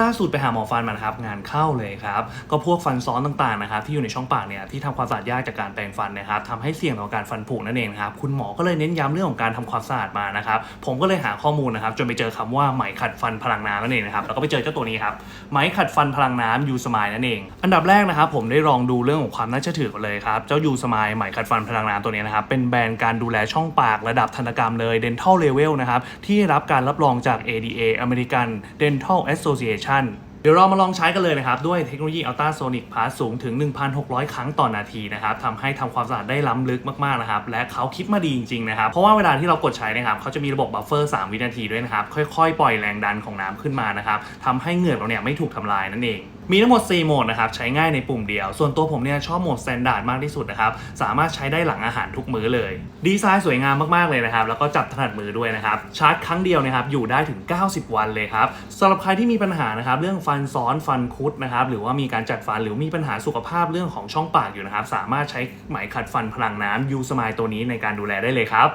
ล่าสุดไปหาหมอฟันมานะครับงานเข้าเลยครับก็พวกฟันซ้อนต่างๆนะครับที่อยู่ในช่องปากเนี่ยที่ทำความสะอาดยากจากการแปรงฟันนะครับทำให้เสี่ยงต่อการฟันผุนั่นเองครับคุณหมอก็เลยเน้นย้ำเรื่องของการทำความสะอาดมานะครับผมก็เลยหาข้อมูลนะครับจนไปเจอคำว่าไหมขัดฟันพลังน้ำนั่นเองนะครับแล้วก็ไปเจอเจ้าตัวนี้ครับไหมขัดฟันพลังน้ำยูสมายนั่นเอง อันดับแรกนะครับผมได้ลองดูเรื่องของความน่าเชื่อถือกันเลยครับเจ้ายูสมายไหมขัดฟันพลังน้ำตัวนี้นะครับเป็นแบรนด์การดูแลช่องปากระดับทันตกรรมเลย Dental Level นะครับที่รับการรับรองจาก ADA American Dental Association เดี๋ยวเรามาลองใช้กันเลยนะครับ ด้วยเทคโนโลยีอัลตราโซนิกพาสสูงถึง 1,600 ครั้งต่อนาทีนะครับทำให้ทำความสะอาดได้ล้ำลึกมากๆนะครับ และเขาคิดมาดีจริงๆนะครับ เพราะว่าเวลาที่เรากดใช้นะครับเขาจะมีระบบบัฟเฟอร์ 3 วินาทีด้วยนะครับ ค่อยๆ ปล่อยแรงดันของน้ำขึ้นมานะครับทำให้เหงือเราเนี่ยไม่ถูกทำลายนั่นเอง มีทั้งหมด 4 โหมดนะครับใช้ง่ายในปุ่มเดียว ส่วนตัวผมเนี่ยชอบโหมด Standard มากที่สุดนะครับสามารถใช้ได้หลังอาหารทุกมื้อเลย ดีไซน์สวยงามมากๆเลยนะครับแล้วก็จับถนัดมือด้วยนะครับชาร์จครั้งเดียวนะครับอยู่ได้ถึง 90 วันเลยครับสำหรับใครที่มีปัญหานะครับเรื่องฟันซ้อนฟันคุดนะครับหรือว่ามีการจัดฟันหรือมีปัญหาสุขภาพเรื่องของช่องปากอยู่นะครับสามารถใช้ไหมขัดฟันพลังน้ำยูสมายตัวนี้ในการดูแลได้เลยครับ